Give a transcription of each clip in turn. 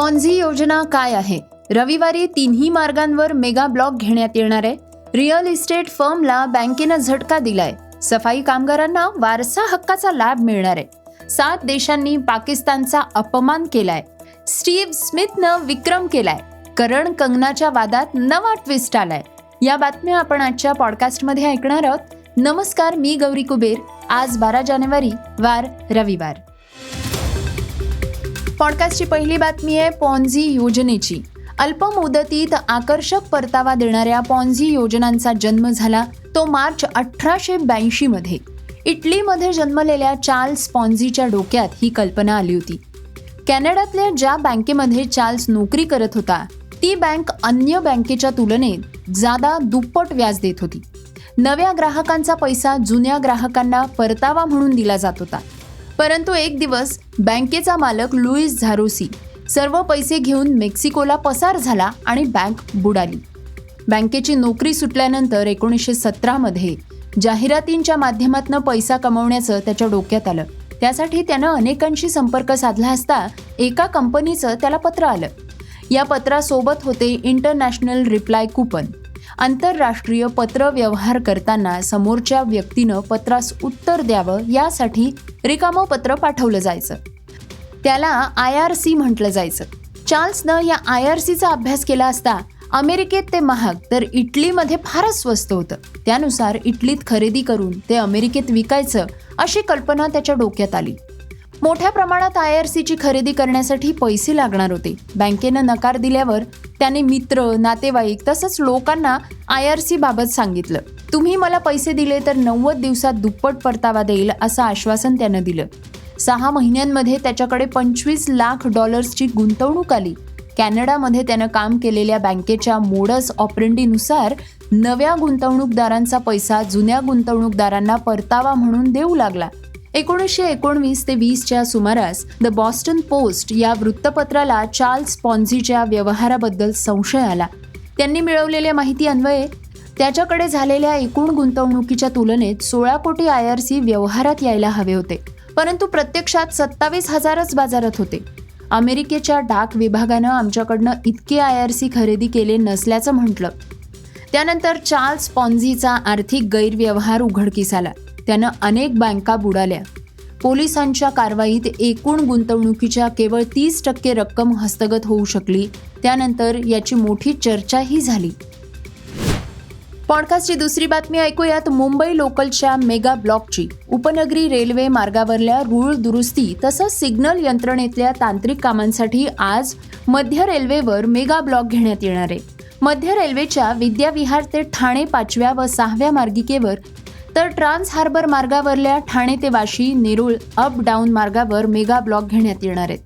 Ponzi योजना काय आहे? रविवारी तिन्ही मार्गांवर मेगा ब्लॉक घेण्यात येणार आहे. रिअल इस्टेट फर्मला बँकेनं झटका दिलाय. सफाई कामगारांना वारसा हक्काचा लाभ मिळणार आहे. सात देशांनी पाकिस्तानचा अपमान केलाय. स्टीव्ह स्मिथनं विक्रम केलाय. करण कंगनाच्या वादात नवा ट्विस्ट आलाय. या बातम्या आपण आजच्या पॉडकास्टमध्ये ऐकणार आहोत. नमस्कार मी गौरी कुबेर. आज बारा जानेवारी वार रविवार. पॉडकास्टची पहिली बातमी आहे पॉन्झी योजनेची. अल्प मुदतीत आकर्षक परतावा देणाऱ्या पॉन्झी योजनांचा जन्म झाला तो मार्च अठराशे ब्याऐंशी मध्ये. इटलीमध्ये जन्मलेल्या चार्ल्स पॉन्झीच्या डोक्यात ही कल्पना आली होती. कॅनडातल्या ज्या बँकेमध्ये चार्ल्स नोकरी करत होता ती बँक अन्य बँकेच्या तुलनेत जादा दुप्पट व्याज देत होती. नव्या ग्राहकांचा पैसा जुन्या ग्राहकांना परतावा म्हणून दिला जात होता. परंतु एक दिवस बँकेचा मालक लुईस झारोसी सर्व पैसे घेऊन मेक्सिकोला पसार झाला आणि बँक बुडाली. बँकेची नोकरी सुटल्यानंतर एकोणीसशे सतरामध्ये जाहिरातींच्या माध्यमातून पैसा कमवण्याचं त्याच्या डोक्यात आलं. त्यासाठी त्यानं अनेकांशी संपर्क साधला असता एका कंपनीचं त्याला पत्र आलं. या पत्रासोबत होते इंटरनॅशनल रिप्लाय कुपन. आंतरराष्ट्रीय पत्र व्यवहार करताना समोरच्या व्यक्तीनं पत्रास उत्तर द्यावं यासाठी रिकामं पत्र पाठवलं जायचं. त्याला आय आर सी म्हटलं जायचं. चार्ल्सनं या आय आर सीचा अभ्यास केला असता अमेरिकेत ते महाग तर इटलीमध्ये फारच स्वस्त होतं. त्यानुसार इटलीत खरेदी करून ते अमेरिकेत विकायचं अशी कल्पना त्याच्या डोक्यात आली. मोठ्या प्रमाणात आय आर सीची खरेदी करण्यासाठी पैसे लागणार होते. बँकेनं नकार दिल्यावर त्याने मित्र नातेवाईक तसंच लोकांना आय आर सी बाबत सांगितलं. तुम्ही मला पैसे दिले तर नव्वद दिवसात दुप्पट परतावा देईल असं आश्वासन त्यानं दिलं. सहा महिन्यांमध्ये त्याच्याकडे पंचवीस लाख डॉलर्सची गुंतवणूक आली. कॅनडामध्ये त्यानं काम केलेल्या बँकेच्या मोडस ऑपरेंडीनुसार नव्या गुंतवणूकदारांचा पैसा जुन्या गुंतवणूकदारांना परतावा म्हणून देऊ लागला. एकोणीसशे एकोणवीस ते वीसच्या सुमारास द बॉस्टन पोस्ट या वृत्तपत्राला चार्ल्स पॉन्झीच्या व्यवहाराबद्दल संशय आला. त्यांनी मिळवलेल्या माहिती अन्वये त्याच्याकडे झालेल्या एकूण गुंतवणुकीच्या तुलनेत सोळा कोटी आय आर सी व्यवहारात यायला हवे होते परंतु प्रत्यक्षात सत्तावीस हजारच बाजारात होते. अमेरिकेच्या डाक विभागानं आमच्याकडनं इतके आय आर सी खरेदी केले नसल्याचं म्हटलं. त्यानंतर चार्ल्स पॉन्झीचा आर्थिक गैरव्यवहार उघडकीस आला. त्यानं अनेक बँका बुडाल्या. पोलिसांच्या कारवाईत एकूण गुंतवणुकीच्या केवळ तीस टक्के रक्कम हस्तगत होऊ शकली. त्यानंतर याची मोठी चर्चाही झाली. पॉडकास्टची दुसरी बातमी ऐकूयात. मुंबई लोकलच्या मेगा ब्लॉकची उपनगरी रेल्वे मार्गावरल्या रूळ दुरुस्ती तसंच सिग्नल यंत्रणेतल्या तांत्रिक कामांसाठी आज मध्य रेल्वेवर मेगा ब्लॉक घेण्यात येणार आहे. मध्य रेल्वेच्या विद्याविहार ते ठाणे पाचव्या व सहाव्या मार्गिकेवर तर ट्रान्स हार्बर मार्गावरल्या ठाणे ते वाशी नेरुळ अप डाऊन मार्गावर मेगा ब्लॉक घेण्यात येणार आहेत.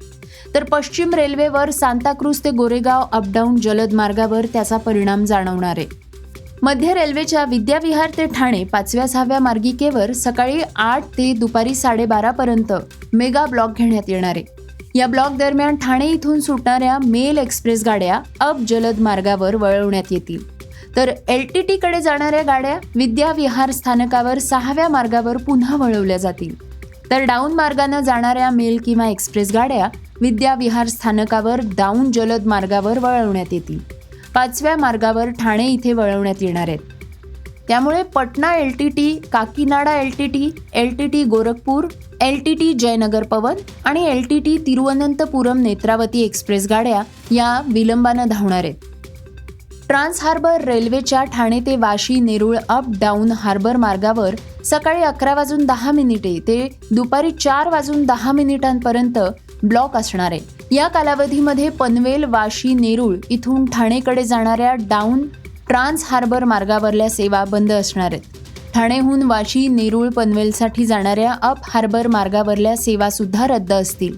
तर पश्चिम रेल्वेवर सांताक्रूज ते गोरेगाव अप डाऊन जलद मार्गावर त्याचा परिणाम जाणवणार आहे. मध्य रेल्वेच्या विद्याविहार ते ठाणे पाचव्या सहाव्या मार्गिकेवर सकाळी आठ ते दुपारी साडेबारापर्यंत मेगा ब्लॉक घेण्यात येणार आहे. या ब्लॉक दरम्यान ठाणे इथून सुटणाऱ्या मेल एक्सप्रेस गाड्या अप जलद मार्गावर वळवण्यात येतील. तर एल टी टीकडे जाणाऱ्या गाड्या विद्याविहार स्थानकावर सहाव्या मार्गावर पुन्हा वळवल्या जातील. तर डाऊन मार्गानं जाणाऱ्या मेल किंवा एक्सप्रेस गाड्या विद्याविहार स्थानकावर डाऊन जलद मार्गावर वळवण्यात येतील. पाचव्या मार्गावर ठाणे इथे वळवण्यात येणार आहेत. त्यामुळे Patna L T T Kakinada L T T L T T Gorakhpur L T T Jaynagar Pawan आणि L T T Thiruvananthapuram Netravati express गाड्या या विलंबानं धावणार आहेत. ट्रान्स हार्बर रेल्वेच्या ठाणे ते Vashi Nerul up down harbour मार्गावर सकाळी अकरा वाजून दहा मिनिटे ते दुपारी चार वाजून दहा मिनिटांपर्यंत ब्लॉक असणार आहे. या कालावधीमध्ये पनवेल वाशी नेरूळ इथून ठाणेकडे जाणाऱ्या डाऊन ट्रान्स हार्बर मार्गावरल्या सेवा बंद असणार आहेत. ठाणेहून वाशी नेरूळ पनवेलसाठी जाणाऱ्या अप हार्बर मार्गावरल्या सेवासुद्धा रद्द असतील.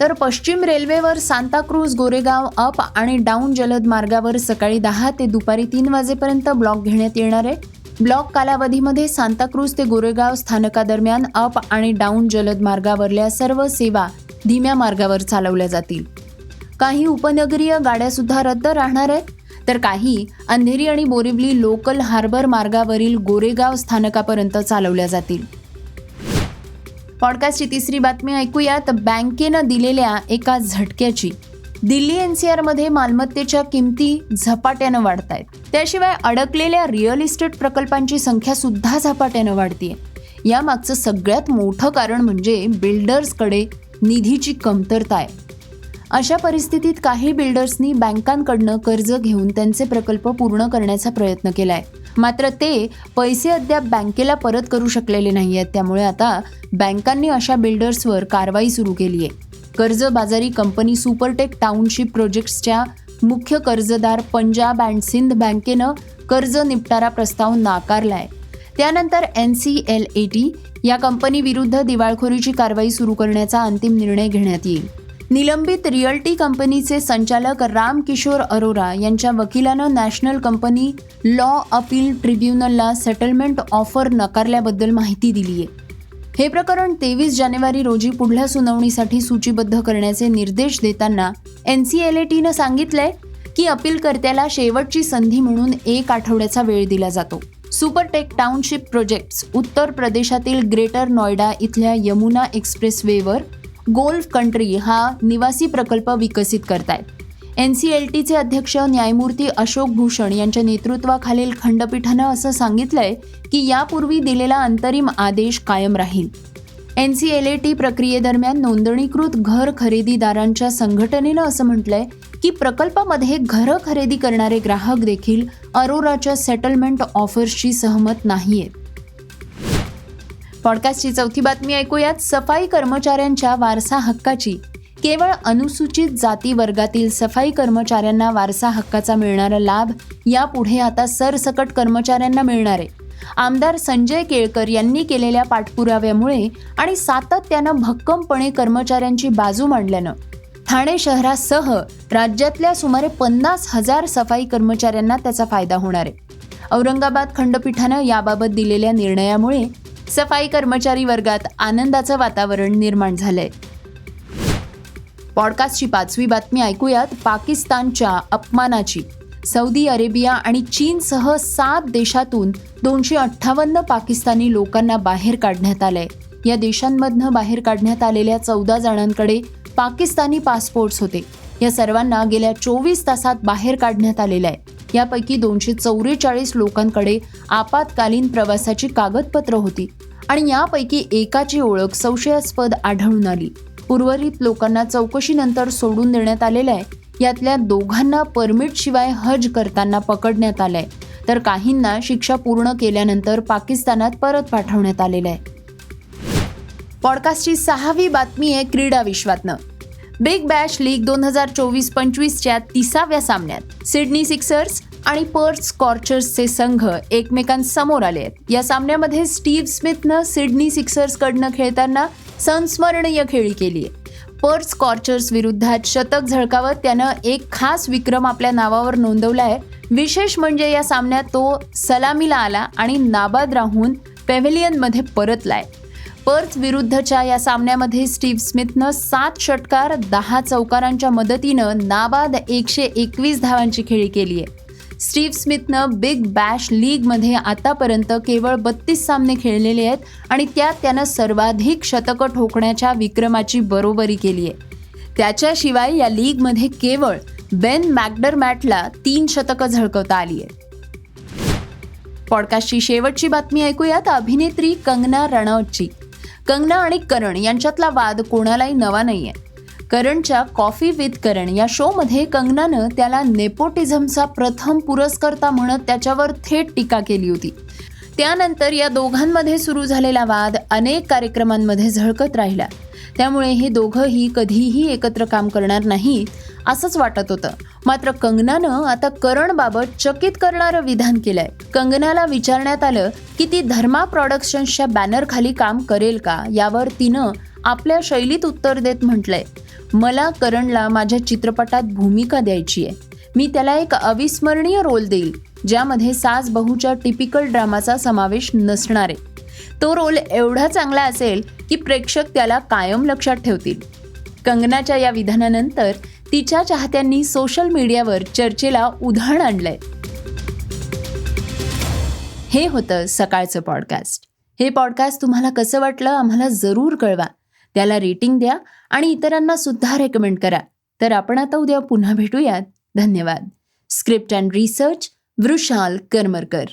तर पश्चिम रेल्वेवर सांताक्रूज गोरेगाव अप आणि डाऊन जलद मार्गावर सकाळी दहा ते दुपारी तीन वाजेपर्यंत ब्लॉक घेण्यात येणार आहे. ब्लॉक कालावधीमध्ये सांताक्रूज ते गोरेगाव स्थानकादरम्यान अप आणि डाऊन जलद मार्गावरल्या सर्व सेवा धीम्या मार्गावर चालवल्या जातील. काही उपनगरीय गाड्यासुद्धा रद्द राहणार आहेत. तर काही अंधेरी आणि बोरिवली लोकल हार्बर मार्गावरील गोरेगाव स्थानकापर्यंत चालवल्या जातील. पॉडकास्टची तिसरी बातमी ऐकूयात. बँकेनं दिलेल्या एका झटक्याची. दिल्ली एनसीआरमध्ये मालमत्तेच्या किमती झपाट्यानं वाढत आहेत त्याशिवाय अडकलेल्या रिअल इस्टेट प्रकल्पांची संख्या सुद्धा झपाट्यानं वाढतीये. यामागचं सगळ्यात मोठं कारण म्हणजे बिल्डर्सकडे निधीची कमतरता आहे. अशा परिस्थितीत काही बिल्डर्सनी बँकांकडनं कर्ज घेऊन त्यांचे प्रकल्प पूर्ण करण्याचा प्रयत्न केलाय. मात्र ते पैसे अद्याप बँकेला परत करू शकलेले नाही आहेत त्यामुळे आता बँकांनी अशा बिल्डर्सवर कारवाई सुरू केली आहे कर्जबाजारी कंपनी सुपरटेक टाउनशिप प्रोजेक्ट्सच्या मुख्य कर्जदार पंजाब अँड सिंध बँकेनं कर्ज निपटारा प्रस्ताव नाकारलाय. त्यानंतर N C L A T या कंपनीविरुद्ध दिवाळखोरीची कारवाई सुरू करण्याचा अंतिम निर्णय घेण्यात येईल. निलंबित रिअल्टी कंपनीचे संचालक राम किशोर अरोरा यांच्या वकिलानं नॅशनल कंपनी लॉ अपील ट्रिब्युनलला सेटलमेंट ऑफर नकारल्याबद्दल माहिती दिली आहे. हे प्रकरण तेवीस जानेवारी रोजी पुढल्या सुनावणीसाठी सूचीबद्ध करण्याचे निर्देश देताना एन सी एल ए टीनं सांगितलंय की अपीलकर्त्याला शेवटची संधी म्हणून एक आठवड्याचा वेळ दिला जातो. सुपरटेक टाउनशिप प्रोजेक्ट्स उत्तर प्रदेशातील ग्रेटर नोएडा इथल्या यमुना एक्सप्रेस वेवर गोल्फ कंट्री हा निवासी प्रकल्प विकसित करतायत. एन सी एल टीचे अध्यक्ष न्यायमूर्ती अशोक भूषण यांच्या नेतृत्वाखालील खंडपीठानं असं सांगितलंय की यापूर्वी दिलेला अंतरिम आदेश कायम राहील. N C L A T प्रक्रियेदरम्यान नोंदणीकृत घर खरेदीदारांच्या संघटनेनं असं म्हटलंय की प्रकल्पामध्ये घरं खरेदी करणारे ग्राहक देखील अरोराच्या सेटलमेंट ऑफर्सशी सहमत नाहीयेत. पॉडकास्टची चौथी बातमी ऐकूयात. सफाई कर्मचाऱ्यांच्या वारसा हक्काची. केवळ अनुसूचित जाती वर्गातील सफाई कर्मचाऱ्यांना वारसा हक्काचा मिळणारा लाभ यापुढे आता सरसकट कर्मचाऱ्यांना मिळणार. आहे आमदार संजय केळकर यांनी केलेल्या पाठपुराव्यामुळे आणि सातत्यानं भक्कमपणे कर्मचाऱ्यांची बाजू मांडल्यानं ठाणे शहरासह राज्यातल्या सुमारे पन्नास हजार सफाई कर्मचाऱ्यांना त्याचा फायदा होणार आहे. औरंगाबाद खंडपीठानं याबाबत दिलेल्या निर्णयामुळे सफाई कर्मचारी वर्गात आनंदाचं वातावरण निर्माण झालंय. पॉडकास्टची पाचवी बातमी ऐकूयात पाकिस्तानच्या अपमानाची. सौदी अरेबिया आणि चीनसह सात देशातून दोनशे अठ्ठावन्न पाकिस्तानी लोकांना बाहेर काढण्यात आलंय. या देशांमधनं बाहेर काढण्यात आलेल्या चौदा जणांकडे पाकिस्तानी पासपोर्ट्स होते. या सर्वांना गेल्या चोवीस तासात बाहेर काढण्यात आलेलं आहे. यापैकी दोनशे चौवेचाळीस लोकांकडे आपत्कालीन प्रवासाची कागदपत्र होती आणि यापैकी एकाची ओळख संशयास्पद आढळून आली. उर्वरित लोकांना चौकशीनंतर सोडून देण्यात आलेलं आहे यातल्या दोघांना परमिट शिवाय हज करताना पकडण्यात आलंय. तर काहींना शिक्षा पूर्ण केल्यानंतर पाकिस्तानात परत पाठवण्यात आलेलं आहे. पॉडकास्टची सहावी बातमी आहे क्रीडा विश्वातनं. बिग बॅश लीग दोन हजार चोवीस पंचवीसच्या तिसाव्या सामन्यात सिडनी सिक्सर्स आणि पर्थ स्कॉर्चर्सचे संघ एकमेकांसमोर आले आहेत. या सामन्यामध्ये स्टीव्ह स्मिथनं सिडनी सिक्सर्सकडनं खेळताना संस्मरणीय खेळी केली आहे. पर्थ स्कॉर्चर्स विरुद्धात शतक झळकावत त्यानं एक खास विक्रम आपल्या नावावर नोंदवला आहे. विशेष म्हणजे या सामन्यात तो सलामीला आला आणि नाबाद राहून पेव्हिलियनमध्ये परतलाय. पर्थ विरुद्धच्या या सामन्यामध्ये स्टीव्ह स्मिथनं सात षटकार दहा चौकारांच्या मदतीनं नाबाद एकशे एकवीस धावांची खेळी केली आहे. स्टीव्ह स्मिथनं बिग बॅश लीगमध्ये आतापर्यंत केवळ बत्तीस सामने खेळलेले आहेत आणि त्यात त्यानं सर्वाधिक शतकं ठोकण्याच्या विक्रमाची बरोबरी केली आहे. त्याच्याशिवाय या लीगमध्ये केवळ बेन मॅकडरमॅटला तीन शतकं झळकवता आली आहेत. पॉडकास्टची शेवटची बातमी ऐकूयात. अभिनेत्री कंगना रनौतची कंगना आणि करण यांच्यातला वाद कोणालाही नवा नाहीये. करणच्या कॉफी विथ करण या शोमध्ये कंगनानं त्याला नेपोटिझमचा प्रथम पुरस्कर्ता म्हणत त्याच्यावर थेट टीका केली होती. त्यानंतर या दोघांमध्ये सुरू झालेला वाद अनेक कार्यक्रमांमध्ये झळकत राहिला. त्यामुळे हे दोघंही कधीही एकत्र काम करणार नाही असंच वाटत होतं. मात्र कंगनानं आता करणबाबत चकित करणारं विधान केलंय. कंगनाला विचारण्यात आलं की ती धर्मा प्रॉडक्शन्सच्या बॅनरखाली काम करेल का? यावर तिनं आपल्या शैलीत उत्तर देत म्हटलंय मला करणला माझ्या चित्रपटात भूमिका द्यायची आहे मी त्याला एक अविस्मरणीय रोल देईल. ज्यामध्ये सास बहूच्या टिपिकल ड्रामाचा समावेश नसणार. आहे तो रोल एवढा चांगला असेल की प्रेक्षक त्याला कायम लक्षात ठेवतील. कंगनाच्या या विधानानंतर तिच्या चाहत्यांनी सोशल मीडियावर चर्चेला उधाण आणलंय. हे होतं सकाळचं पॉडकास्ट. हे पॉडकास्ट तुम्हाला कसं वाटलं आम्हाला जरूर कळवा. त्याला रेटिंग द्या आणि इतरांना सुद्धा रेकमेंड करा. तर आपण आता उद्या पुन्हा भेटूयात. धन्यवाद. Script and research Vrushal Karmarkar.